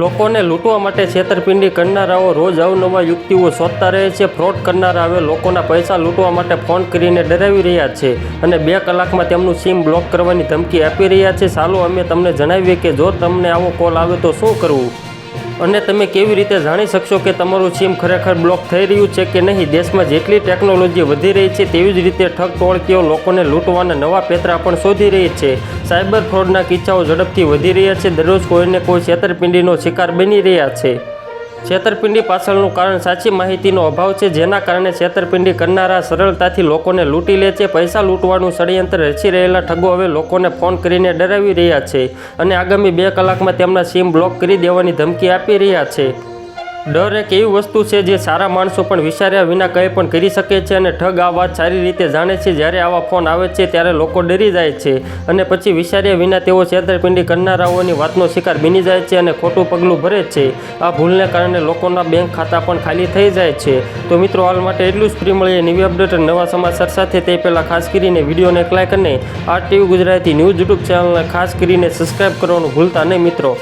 લોકોને લૂંટવા માટે છેતરપિંડી કરનારાઓ રોજ અવનવા યુક્તિઓ શોધતા રહે છે. ફ્રોડ કરનારા હવે લોકોના પૈસા લૂંટવા માટે ફોન કરીને ડરાવી રહ્યા છે અને બે કલાકમાં તેમનું સિમ બ્લોક કરવાની ધમકી આપી રહ્યા છે. ચાલો, અમે તમને જણાવીએ કે જો તમને આવો કોલ આવે તો શું કરવું? અને તમે કેવી રીતે જાણી શકશો કે તમારું સિમ ખરેખર બ્લોક થઈ રહ્યું છે કે નહીં? દેશમાં જેટલી ટેકનોલોજી વધી રહી છે, તેવી જ રીતે ઠગ ટોળકીઓ લોકોને લૂંટવાના નવા પેતરા પણ શોધી રહી છે. સાયબર ફ્રોડના કિસ્સાઓ ઝડપથી વધી રહ્યા છે. દરરોજ કોઈને કોઈ છેતરપિંડીનો શિકાર બની રહ્યા છે. છેતરપિંડી પાછળનું કારણ સાચી માહિતીનો અભાવ છે, જેના કારણે છેતરપિંડી કરનારા સરળતાથી લોકોને લૂંટી લે છે. પૈસા લૂંટવાનું ષડયંત્ર રચી રહેલા ઠગો હવે લોકોને ફોન કરીને ડરાવી રહ્યા છે અને આગામી બે કલાકમાં તેમના સિમ બ્લોક કરી દેવાની ધમકી આપી રહ્યા છે. ડર એક એવી વસ્તુ છે જે સારા માણસો પણ વિચાર્યા વિના કંઈ પણ કરી શકે છે અને ઠગ આ વાત સારી રીતે જાણે છે. જ્યારે આવા ફોન આવે છે ત્યારે લોકો ડરી જાય છે અને પછી વિચાર્યા વિના તેઓ છેતરપિંડી કરનારાઓની વાતનો શિકાર બની જાય છે અને ખોટું પગલું ભરે છે. આ ભૂલને કારણે લોકોના બેંક ખાતા પણ ખાલી થઈ જાય છે. તો મિત્રો, હાલ માટે એટલું જ. ફ્રી મળીએ નવી અપડેટ અને નવા સમાચાર સાથે. તે પહેલાં ખાસ કરીને વિડીયોને એક લાઇક અને આ ટીવી ગુજરાતી ન્યૂઝ યુટ્યુબ ચેનલને ખાસ કરીને સબસ્ક્રાઈબ કરવાનું ભૂલતા નહીં મિત્રો.